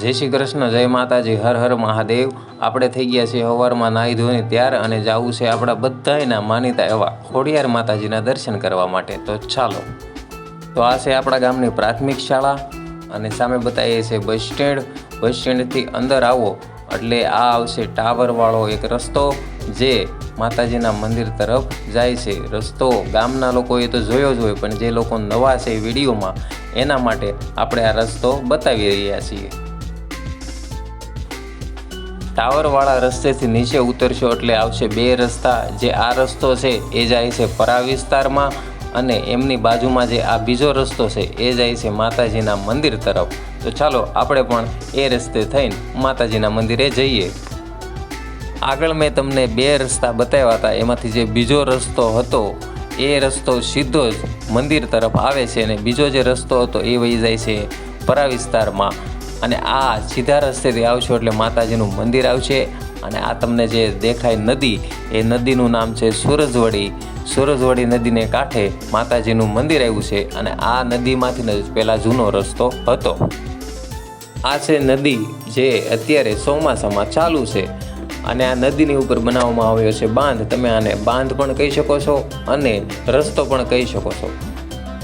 જય શ્રી કૃષ્ણ, જય માતાજી, હર હર મહાદેવ. આપણે થઈ ગયા છીએ સવારમાં નાહી ધોઈને ત્યાર અને જવું છે આપણા બધાયના માનીતા એવા ખોડિયાર માતાજીના દર્શન કરવા માટે. તો ચાલો. તો આ છે આપણા ગામની પ્રાથમિક શાળા અને સામે બતાવીએ છીએ બસ સ્ટેન્ડ. બસ સ્ટેન્ડથી અંદર આવો એટલે આ આવશે ટાવરવાળો એક રસ્તો જે માતાજીના મંદિર તરફ જાય છે. રસ્તો ગામના લોકોએ તો જોયો જ હોય, પણ જે લોકો નવા છે વિડીયોમાં એના માટે આપણે આ રસ્તો બતાવી રહ્યા છીએ. ટાવરવાળા રસ્તેથી નીચે ઉતરશો એટલે આવશે બે રસ્તા. જે આ રસ્તો છે, એ જાય છે પરા વિસ્તારમાં અને એમની બાજુમાં જે આ બીજો રસ્તો છે, એ જાય છે માતાજીના મંદિર તરફ. તો ચાલો, આપણે પણ એ રસ્તે થઈને માતાજીના મંદિરે જઈએ. આગળ મેં તમને બે રસ્તા બતાવ્યા હતા. એમાંથી જે બીજો રસ્તો હતો, એ રસ્તો સીધો જ મંદિર તરફ આવે છે અને બીજો જે રસ્તો હતો, એ વહી જાય છે પરા વિસ્તારમાં. અને આ સીધા રસ્તેથી આવશો એટલે માતાજીનું મંદિર આવશે અને આ તમને જે દેખાય નદી, એ નદીનું નામ છે સુરજવડી. સુરજવડી નદીને કાંઠે માતાજીનું મંદિર આવ્યું છે અને આ નદીમાંથી જ પહેલાં જૂનો રસ્તો હતો. આ છે નદી જે અત્યારે ચોમાસામાં ચાલુ છે અને આ નદીની ઉપર બનાવવામાં આવ્યો છે બાંધ. તમે આને બાંધ પણ કહી શકો છો અને રસ્તો પણ કહી શકો છો.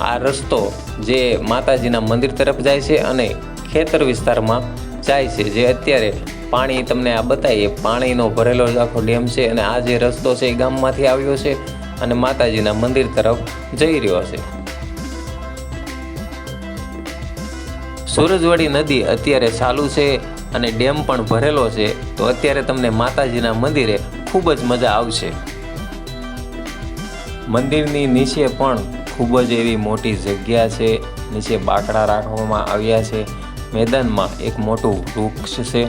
આ રસ્તો જે માતાજીના મંદિર તરફ જાય છે અને ખેતર વિસ્તારમાં જાય છે. જે અત્યારે પાણી તમને આ બતાવીએ, પાણીનો ભરેલો આખો ડેમ છે અને આ જે રસ્તો છે એ ગામમાંથી આવ્યો છે અને માતાજીના મંદિર તરફ જઈ રહ્યો છે. સુરજવાડી નદી અત્યારે ચાલુ છે અને ડેમ પણ ભરેલો છે. તો અત્યારે તમને માતાજીના મંદિરે ખૂબ જ મજા આવશે. મંદિરની નીચે પણ ખૂબ જ એવી મોટી જગ્યા છે. નીચે બાકડા રાખવામાં આવ્યા છે. મેદાનમાં એક મોટું વૃક્ષ છે,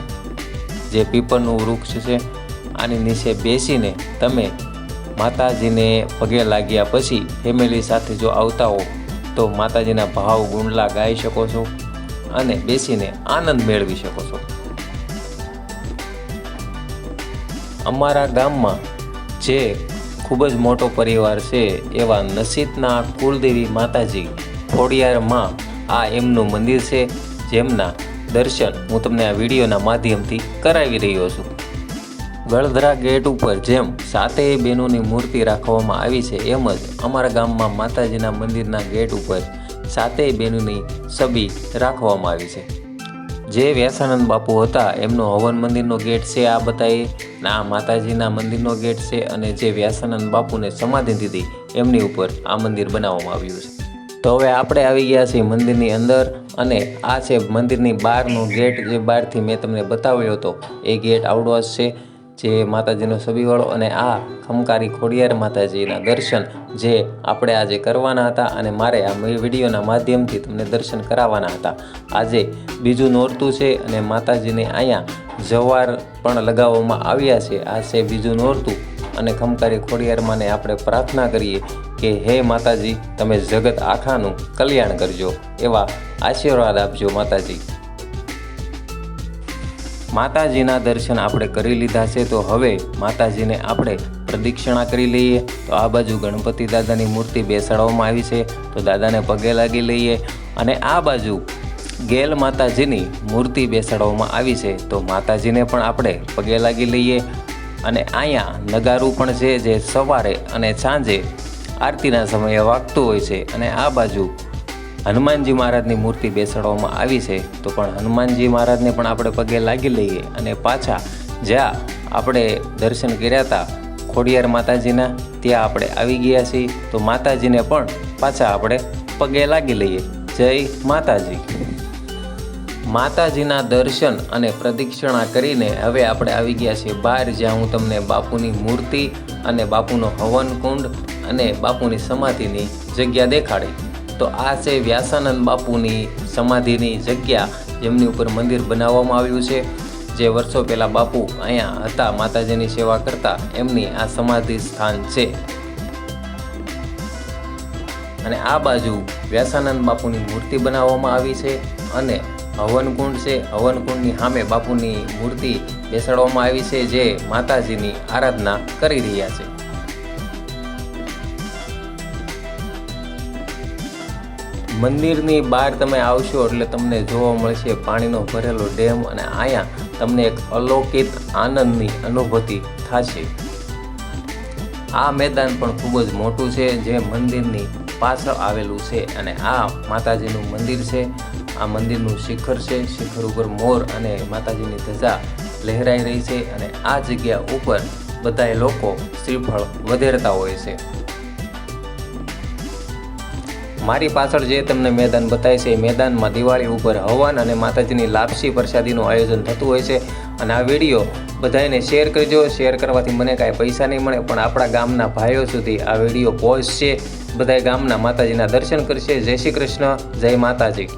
જે પીપળનું વૃક્ષ છે. આની નીચે બેસીને તમે માતાજીને પગે લાગ્યા પછી ફેમિલી સાથે જો આવતા હો, તો માતાજીના ભાવ ગુંડલા ગાઈ શકો છો અને બેસીને આનંદ મેળવી શકો છો. અમારા ગામમાં જે ખૂબ જ મોટો પરિવાર છે, એવા નસીબના કુલદેવી માતાજી ખોડિયારમાં આ એમનું મંદિર છે. જેમના દર્શન હું તમને આ વિડીયોના માધ્યમથી કરાવી રહ્યો છું. ગળધરા ગેટ ઉપર જેમ સાતેય બહેનોની મૂર્તિ રાખવામાં આવી છે, એમ જ અમારા ગામમાં માતાજીના મંદિરના ગેટ ઉપર સાતેય બહેનોની છબી રાખવામાં આવી છે. જે વ્યાસાનંદ બાપુ હતા, એમનો હવન મંદિરનો ગેટ છે, આ બતાવીએ આ માતાજીના મંદિરનો ગેટ છે અને જે વ્યાસાનંદ બાપુને સમાધિ દીધી, એમની ઉપર આ મંદિર બનાવવામાં આવ્યું છે. તો હવે આપણે આવી ગયા છીએ મંદિરની અંદર અને આ છે મંદિરની બહારનો ગેટ જે બહારથી મેં તમને બતાવ્યો હતો. એ ગેટ આઉટવાસ છે જે માતાજીનો છબીવાળો અને આ ખમકારી ખોડિયાર માતાજીના દર્શન જે આપણે આજે કરવાના હતા અને મારે આ વિડીયોના માધ્યમથી તમને દર્શન કરાવવાના હતા. આજે બીજું નોરતું છે અને માતાજીને અહીંયા જવાર પણ લગાવવામાં આવ્યા છે. આ છે બીજું નોરતું અને ખમકારી ખોડિયારમાંને આપણે પ્રાર્થના કરીએ કે હે માતાજી, તમે જગત આખાનું કલ્યાણ કરજો, એવા આશીર્વાદ આપજો માતાજી. માતાજીના દર્શન આપણે કરી લીધા છે, તો હવે માતાજીને આપણે પ્રદક્ષિણા કરી લઈએ. તો આ બાજુ ગણપતિ દાદાની મૂર્તિ બેસાડવામાં આવી છે, તો દાદાને પગે લાગી લઈએ. અને આ બાજુ ગેલ માતાજીની મૂર્તિ બેસાડવામાં આવી છે, તો માતાજીને પણ આપણે પગે લાગી લઈએ. અને અહીંયા નગારું પણ છે, જે સવારે અને સાંજે આરતીના સમયે વાગતું હોય છે અને આ બાજુ હનુમાનજી મહારાજની મૂર્તિ બેસાડવામાં આવી છે, તો પણ હનુમાનજી મહારાજને પણ આપણે પગે લાગી લઈએ અને પાછા જ્યાં આપણે દર્શન કર્યા હતા ખોડિયાર માતાજીના, ત્યાં આપણે આવી ગયા છીએ. તો માતાજીને પણ પાછા આપણે પગે લાગી લઈએ. જય માતાજી. માતાજીના દર્શન અને પ્રદક્ષિણા કરીને હવે આપણે આવી ગયા છીએ બહાર, જ્યાં હું તમને બાપુની મૂર્તિ અને બાપુનો હવન કુંડ અને બાપુની સમાધિની જગ્યા દેખાડી. તો આ છે વ્યાસાનંદ બાપુની સમાધિની જગ્યા, જેમની ઉપર મંદિર બનાવવામાં આવ્યું છે. જે વર્ષો પહેલાં બાપુ અહીંયા હતા, માતાજીની સેવા કરતા, એમની આ સમાધિ સ્થાન છે. અને આ બાજુ વ્યાસાનંદ બાપુની મૂર્તિ બનાવવામાં આવી છે અને હવનકુંડ છે. હવનકુંડની સામે બાપુની મૂર્તિ બેસાડવામાં આવી છે જે માતાજીની આરાધના કરી રહ્યા છે. મંદિરની બહાર તમે આવશો એટલે તમને જોવા મળશે પાણીનો ભરેલો ડેમ અને અહીંયા તમને એક અલૌકિક આનંદની અનુભૂતિ થશે. આ મેદાન પણ ખૂબ જ મોટું છે જે મંદિરની પાછળ આવેલું છે અને આ માતાજીનું મંદિર છે. આ મંદિરનું શિખર છે. શિખર ઉપર મોર અને માતાજીની ધજા લહેરાઈ રહી છે અને આ જગ્યા ઉપર બધાય લોકો શ્રીફળ વધેરતા હોય છે. મારી પાછળ જે તમને મેદાન બતાવે છે, એ મેદાનમાં દિવાળી ઉપર હવન અને માતાજીની લાપસી પ્રસાદીનું આયોજન થતું હોય છે. અને આ વીડિયો બધાને શેર કરજો. શેર કરવાથી મને કાંઈ પૈસા નહીં મળે, પણ આપણા ગામના ભાઈઓ સુધી આ વીડિયો પહોંચશે. બધાય ગામના માતાજીના દર્શન કરશે. જય શ્રી કૃષ્ણ. જય માતાજી.